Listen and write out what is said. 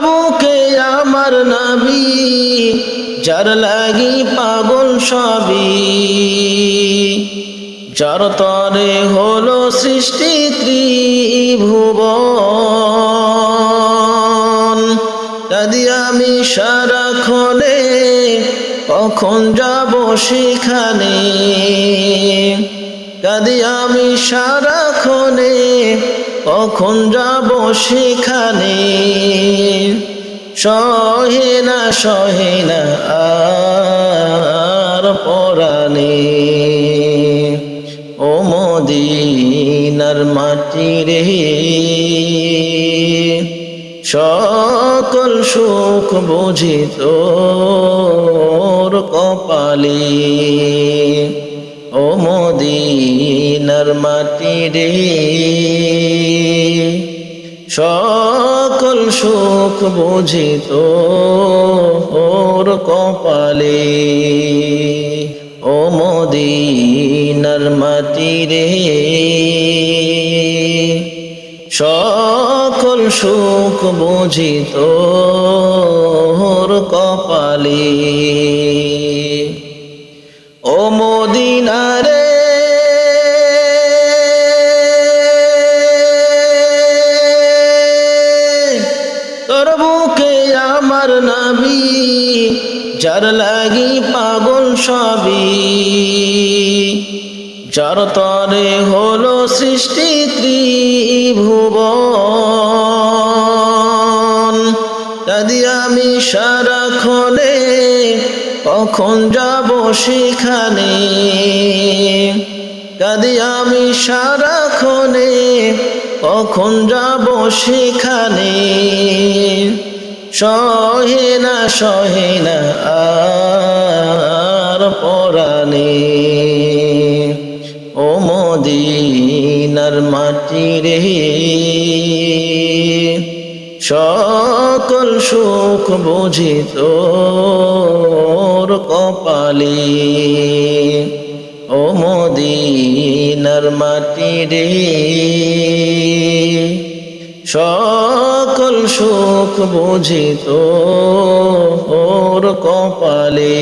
বুকে আমার নাবি? যার লাগি পাগল সবই। যার তরে হলো সৃষ্টি ত্রিভুবন। যদি আমি সারাক্ষণে কখন যাব সেখানে? যদি আমি সারাক্ষণে কখন যাব সেখানে? সহে না সহে না, আর পরাণে। ও মদিনার মাটি রে, সকল সুখ বুঝি তোর কপালে। ও মদিনার মাটি রে, সকল সুখ বুঝি তোর কপালে। ও মদিনার মাটি রে সকল সুখ বুঝি তোর কপালে। ও মদিনারে বুকে আমার নাবি যার লাগি পাগল সবই। যার তরে হলো সৃষ্টি ত্রিভুবন, যদি আমি সারাক্ষণে কখন যাব সেখানে? যদি আমি সারাক্ষণে কখন যাব সেখানে? সহে না সহে না, আর পরাণে। ও মদিনার মাটি রে। সকল সুখ বুঝি তোর কপালে। ও মদিনার মাটি রে। সকল সুখ বুঝিত ওর কপালে।